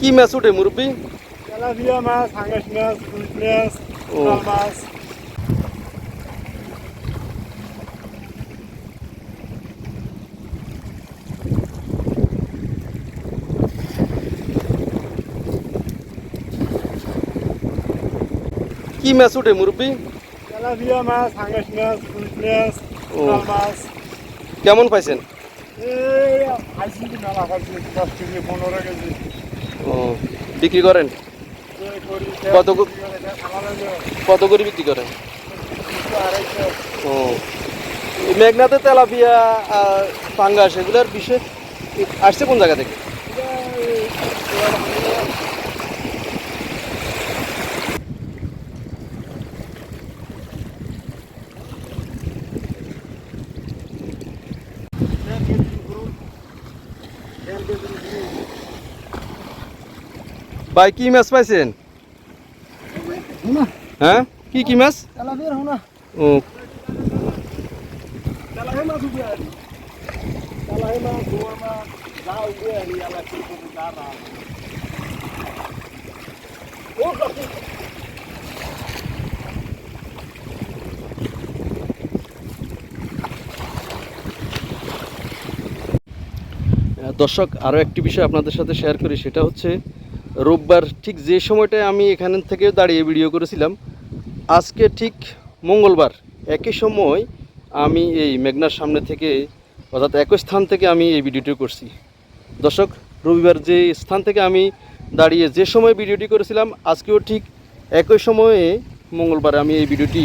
কি মাছ ওঠে মুরব্বী? তেলাপিয়া মাছ হাঙ্গাস মাছ রুই মাছ মাছ কি মাছ ওঠে মুরব্বী? তেলাপিয়া মাছ হাঙ্গাস মাছ রুই মাছ। মাছ কেমন পাইছেন? এই আইসি মেলা পাইছি দশ কেজি পনেরো কেজি। বিক্রি করেন? কত কত করে বিক্রি করেন? ও। মেঘনাতে তেলাপিয়া আর পাঙ্গাস, এগুলোর বিষয় আসছে কোন জায়গা থেকে? এটা এই- ভাই কি মাছ পাইছেন? হ্যাঁ? কি কি মাছ ও দর্শক আরও একটি বিষয় আপনাদের সাথে শেয়ার করি সেটা হচ্ছে রোববার ঠিক যে সময়টায় আমি এখান থেকে দাঁড়িয়ে ভিডিও করেছিলাম, আজকে ঠিক মঙ্গলবার, একই সময় আমি এই মেঘনার সামনে থেকে, অর্থাৎ একই স্থান থেকে আমি এই ভিডিওটি করছি। দর্শক, রবিবার যে স্থান থেকে আমি দাঁড়িয়ে যে সময় ভিডিওটি করেছিলাম, আজকেও ঠিক একই সময়ে মঙ্গলবার আমি এই ভিডিওটি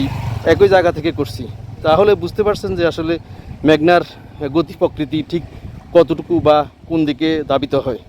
একই জায়গা থেকে করছি। তাহলে বুঝতে পারছেন যে আসলে মেঘনার গতি প্রকৃতি ঠিক কতটুকু বা কোন দিকে দাবিত হয়।